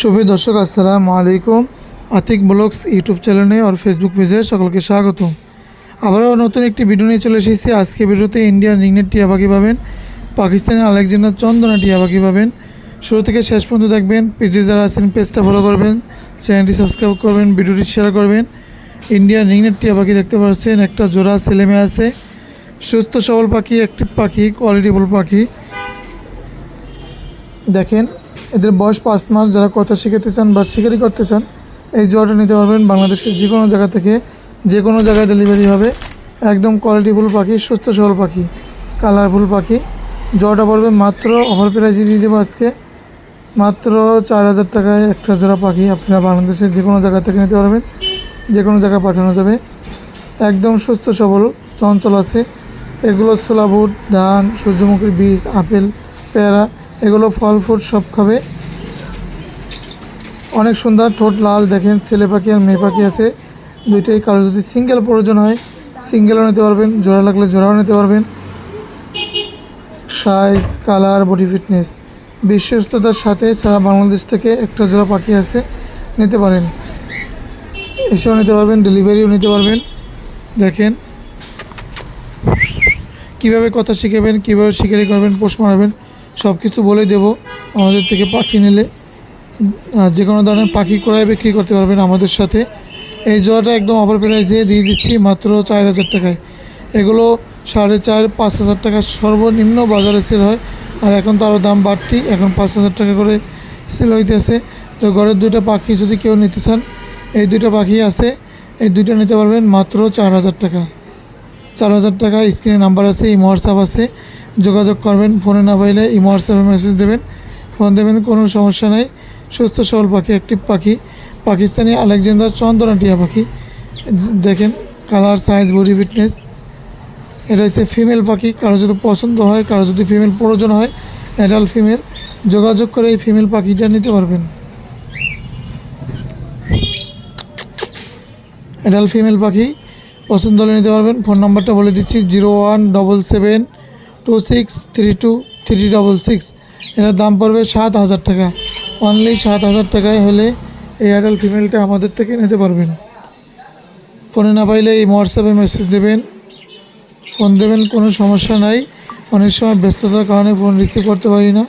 শুভ দর্শক, আসসালামু আলাইকুম। আতিক ব্লগস ইউটিউব চ্যানেলে আর ফেসবুক পেজে সকলকে স্বাগত আবারও নতুন একটি ভিডিও নিয়ে চলে এসেছি। আজকে ভিডিওতে ইন্ডিয়ান রিংনেট টিয়া পাখি পাবেন পাকিস্তানি আলেকজান্ডার চন্দনা টিয়া পাখি পাবেন। শুরু থেকে শেষ পর্যন্ত দেখবেন, পেজে যারা আছেন, পেজটা ফলো করবেন চ্যানেলটি সাবস্ক্রাইব করবেন, ভিডিওটি শেয়ার করবেন। ইন্ডিয়ান রিংনেট টিয়া পাখি দেখতে পাচ্ছেন, একটা জোড়া ছেলে মেয়ে আছে। সুস্থ, সবল পাখি একটি পাখি কোয়ালিটিফুল পাখি। দেখেন এদের বয়স পাঁচ মাস, যারা কথা শিখাতে চান বা শিকারি করতে চান, এই জোয়াটা নিতে পারবেন বাংলাদেশের যে কোনো জায়গা থেকে যে কোনো জায়গায় ডেলিভারি হবে। একদম কোয়ালিটিফুল পাখি, সুস্থ সবল পাখি কালারফুল পাখি। জোয়াটা পড়বে মাত্র অফার প্রাইজে দিয়ে দেবো আজকে। মাত্র চার হাজার টাকায় একটা জোড়া পাখি আপনারা বাংলাদেশের যে কোনো জায়গা থেকে নিতে পারবেন যে কোনো জায়গায় পাঠানো যাবে। একদম সুস্থ সবল, চঞ্চল আছে। এগুলো ছোলা বুট, ধান, সূর্যমুখীর বীজ, আপেল, পেয়ারা এগুলো ফল ফ্রুট সব খাবে। অনেক সুন্দর ঠোঁট লাল, দেখেন ছেলে পাখি আর মেয়ে পাখি আছে। দুইটাই কারও যদি সিঙ্গেল প্রয়োজন হয় সিঙ্গেলও নিতে পারবেন, জোড়া লাগলে জোড়াও নিতে পারবেন। সাইজ কালার বডি ফিটনেস বিশ্বস্ততার সাথে সারা বাংলাদেশ থেকে একটা জোড়া পাখি আছে, নিতে পারেন। এসেও নিতে পারবেন ডেলিভারিও নিতে পারবেন। দেখেন কীভাবে কথা শিখাবেন, কীভাবে শিকারি করবেন, পোষ মারাবেন সব কিছু বলে দেব। আমাদের থেকে পাখি নিলে যে কোনো ধরনের পাখি ক্রয় বিক্রি করতে পারবেন আমাদের সাথে। এই জোড়াটা একদম অফার প্রাইস দিয়ে দিচ্ছি মাত্র চার হাজার টাকায়। এগুলো সাড়ে চার, পাঁচ হাজার টাকা সর্বনিম্ন বাজারে সেল হয়। আর এখন তো আরও দাম বাড়তি, এখন পাঁচ হাজার টাকা করে সেল হইতেছে। তো ঘরের দুইটা পাখি যদি কেউ নিতে চান, এই দুইটা পাখি আছে। এই দুইটা নিতে পারবেন মাত্র চার হাজার টাকা। চার হাজার টাকা স্ক্রিনে নাম্বার আছে, এই হোয়াটসঅ্যাপ আছে। যোগাযোগ করবেন, ফোনে না পাইলে ইমো হোয়াটসঅ্যাপে মেসেজ দেবেন, ফোন দেবেন, কোনো সমস্যা নেই। সুস্থ, সবল পাখি অ্যাক্টিভ পাখি। পাকিস্তানি আলেকজান্ডার চন্দনা টিয়া পাখি। দেখেন কালার সাইজ বডি ফিটনেস এটা হচ্ছে ফিমেল পাখি, কারও যদি পছন্দ হয়, কারও যদি ফিমেল প্রয়োজন হয় অ্যাডাল্ট ফিমেল যোগাযোগ করে এই ফিমেল পাখিটা নিতে পারবেন। অ্যাডাল্ট ফিমেল পাখি, পছন্দ হলে নিতে পারবেন। ফোন নাম্বারটা বলে দিচ্ছি zero one double seven two six three two three double six এটার দাম পড়বে সাত হাজার টাকা। অনলি সাত হাজার টাকায় হলে এই অ্যাডাল্ট ফিমেলটা আমাদের থেকে নিতে পারবেন। ফোনে না পাইলে এই হোয়াটসঅ্যাপে মেসেজ দেবেন। ফোন দেবেন, কোনো সমস্যা নাই। অনেক সময় ব্যস্ততার কারণে ফোন রিসিভ করতে পারি না।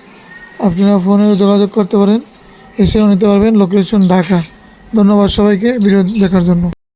আপনারা ফোনেও যোগাযোগ করতে পারেন। এসেও নিতে পারবেন। লোকেশন ঢাকা। ধন্যবাদ সবাইকে। ভিডিও দেখার জন্য।